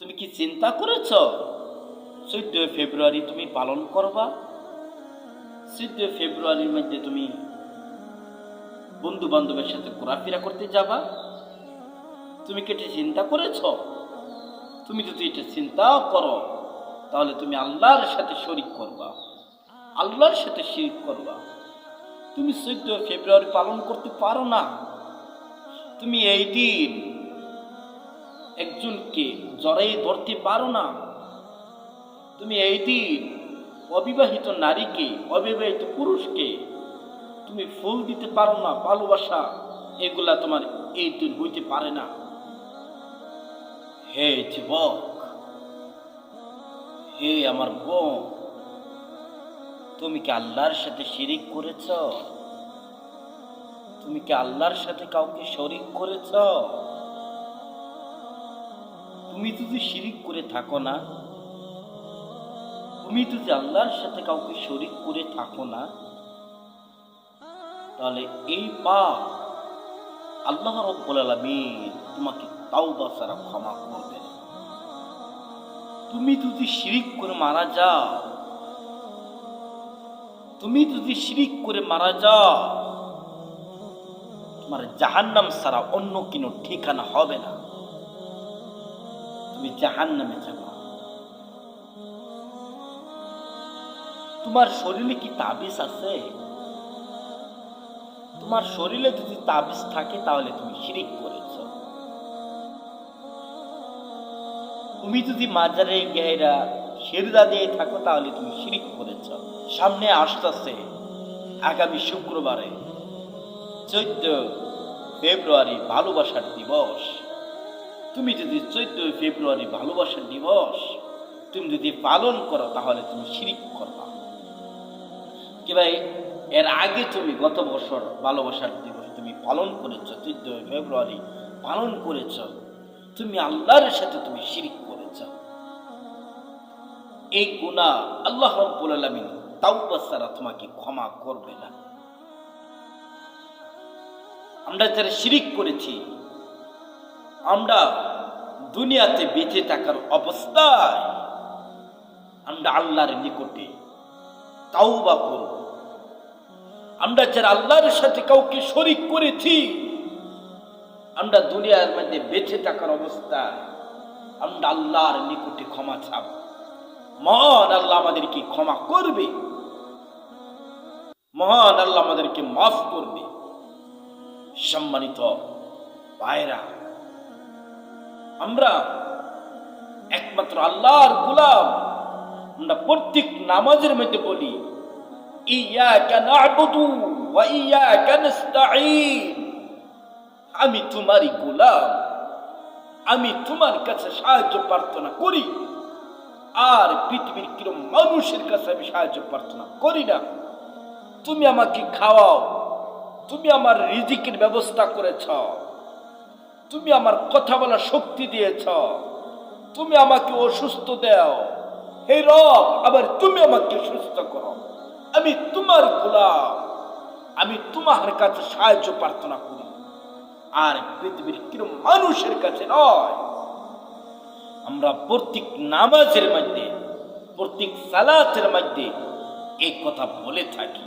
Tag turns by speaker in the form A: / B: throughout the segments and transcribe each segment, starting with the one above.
A: তুমি কি চিন্তা করেছ? চোদ্দই ফেব্রুয়ারি তুমি পালন করবা। চোদ্দই ফেব্রুয়ারির মধ্যে তুমি বন্ধু বান্ধবের সাথে ঘোরাফেরা করতে যাবা। তুমি কি এটা চিন্তা করেছ? তুমি যদি এটা চিন্তা করো, তাহলে তুমি আল্লাহর সাথে শরিক করবা। আল্লাহর সাথে শিরিক করবা। তুমি চোদ্দ ফেব্রুয়ারি পালন করতে পারো না। তুমি এই দিন একজনকে জড়াই ধরতে পারো না। তুমি এই দিন অবিবাহিত নারীকে, অবিবাহিত পুরুষকে তুমি ফুল দিতে পারো না, ভালোবাসা, এগুলা তোমার এই দিন হইতে পারে না। হে যুবক, হে আমার বোন, তুমি কি আল্লাহর সাথে শিরিক করেছ? তুমি কি আল্লাহর সাথে কাউকে শরিক করেছ? তুমি যদি শিরিক করে থাকো না, তুমি যদি আল্লাহর সাথে কাউকে শরিক করে থাকো না, তাহলে এই পাপ আল্লাহ রব্বুল আলামিন তোমাকে তাওবা ছাড়া ক্ষমা করবে তুমি যদি শিরিক করে মারা যাও, তুমি যদি শিরিক করে মারা যাও, তোমার জাহান্নাম ছাড়া অন্য কোনো ঠিকানা হবে না। তুমি জাহান্নামে যাবে। তোমার শরীরে কি তাবিজ আছে? তোমার শরীরে যদি তাবিজ থাকে, তাহলে তুমি শিরিক করেছ। তুমি যদি মাজারে গেরা সেরদা দিয়ে থাকো, তাহলে তুমি শিরিক করেছ। সামনে আসতেছে আগামী শুক্রবারে, চোদ্দ ফেব্রুয়ারি ভালোবাসার দিবস। তুমি যদি চোদ্দ ফেব্রুয়ারি ভালোবাসার দিবস তুমি যদি পালন করো, তাহলে তুমি শিরিক করবা। কি ভাই? এর আগে তুমি গত বছর ভালোবাসার দিবস তুমি পালন করেছ চোদ্দ ফেব্রুয়ারি পালন করেছ, তুমি আল্লাহর সাথে তুমি শিরিক করেছ। এই গুণা আল্লাহ রব্বুল আলামিন তাওবা ছাড়া তোমাকে ক্ষমা করবে না। আমরা যারা শিরিক করেছি আমরা দুনিয়াতে বেঁচে থাকার অবস্থায় আমরা আল্লাহর নিকটে তাওবা করব। আমরা যারা আল্লাহর সাথে কাউকে শরিক করেছি, আমরা দুনিয়ার মধ্যে বেঁচে থাকার অবস্থায় আমরা আল্লাহর নিকটে ক্ষমা চাব। মহান আল্লাহ আমাদেরকে ক্ষমা করবে। মহান আল্লাহ আমাদেরকে মাফ করবে। সম্মানিত ভাইরা আমরা একমাত্র আল্লাহর গুলাম। আমরা প্রত্যেক নামাজের মধ্যে বলি আমি তোমারই গোলাম। আমি তোমার কাছে সাহায্য প্রার্থনা করি। আর পৃথিবীর কিরম মানুষের কাছে আমি সাহায্য প্রার্থনা করি না। তুমি আমাকে খাওয়াও। তুমি আমার রিজিকের ব্যবস্থা করেছ। তুমি আমার কথা বলার শক্তি দিয়েছ। তুমি আমাকে অসুস্থ দেও। হে রব, আবার তুমি আমাকে সুস্থ করো। আমি তোমার গোলাম। আমি তোমার কাছে সাহায্য প্রার্থনা করি। আর পৃথিবীর কিরম মানুষের কাছে নয়। আমরা প্রত্যেক নামাজের মধ্যে, প্রত্যেক সালাতের মধ্যে এই কথা বলে থাকি।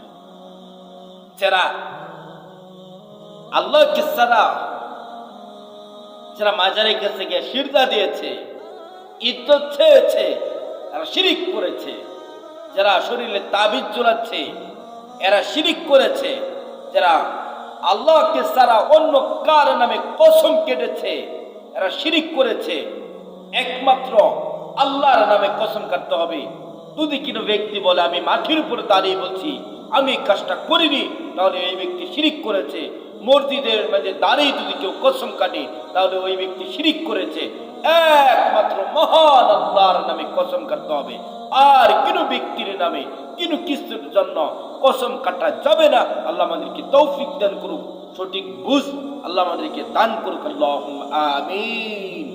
A: যারা আল্লাহকে সারা যারা মাজারে গেছে গিয়ে সিরদা দিয়েছে, ইজ্জত চেয়েছে, তারা শিরিক করেছে। যারা শরীরে তাবিজ জোলাচ্ছে এরা শিরিক করেছে। যারা আল্লাহকে সারা অন্য কার নামে কসম কেটেছে, এরা শিরিক করেছে। একমাত্র আল্লাহর নামে কসম কাটতে হবে। যদি কোনো ব্যক্তি বলে, আমি মাটির উপরে দাঁড়িয়ে বলছি। আমি কাজটা করিনি, তাহলে এই ব্যক্তি শিরিক করেছে। মসজিদের মাঝে দাঁড়িয়ে যদি কেউ কসম কাটে, তাহলে ওই ব্যক্তি শিরিক করেছে। একমাত্র মহান আল্লাহর নামে কসম কাটতে হবে। আর কোনো ব্যক্তির নামে কোনো কিছুর জন্য কসম কাটা যাবে না। আল্লাহ আমাদেরকে তৌফিক দান করুক, সঠিক বুঝ আল্লাহ আমাদেরকে দান করুক। আল্লাহ আমিন।